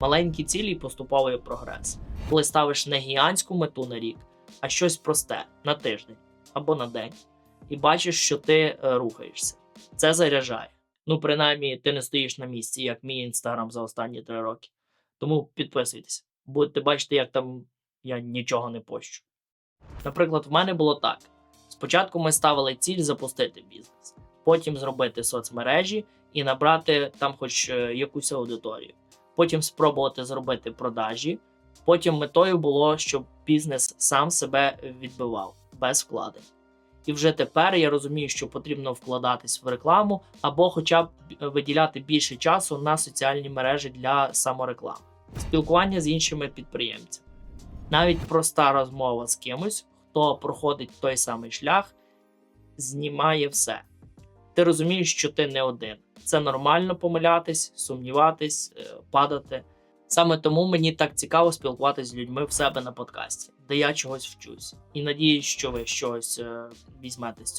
маленькі цілі і поступовий прогрес. Коли ставиш не гігантську мету на рік, а щось просте на тиждень або на день, і бачиш, що ти е, рухаєшся. Це заряджає. Ну, принаймні, ти не стоїш на місці, як мій інстаграм за останні три роки. Тому підписуйтесь, будете бачити, як там я нічого не пощу. Наприклад, в мене було так: спочатку ми ставили ціль запустити бізнес, потім зробити соцмережі і набрати там хоч е, якусь аудиторію, потім спробувати зробити продажі. Потім метою було, щоб бізнес сам себе відбивав без вкладень. І вже тепер я розумію, що потрібно вкладатись в рекламу або хоча б е, виділяти більше часу на соціальні мережі для самореклами, спілкування з іншими підприємцями. Навіть проста розмова з кимось, хто проходить той самий шлях, знімає все. Ти розумієш, що ти не один. Це нормально помилятись, сумніватись, е, падати. Саме тому мені так цікаво спілкуватися з людьми в себе на подкасті, де я чогось вчусь. І надіюсь, що ви щось е, візьмете з цього.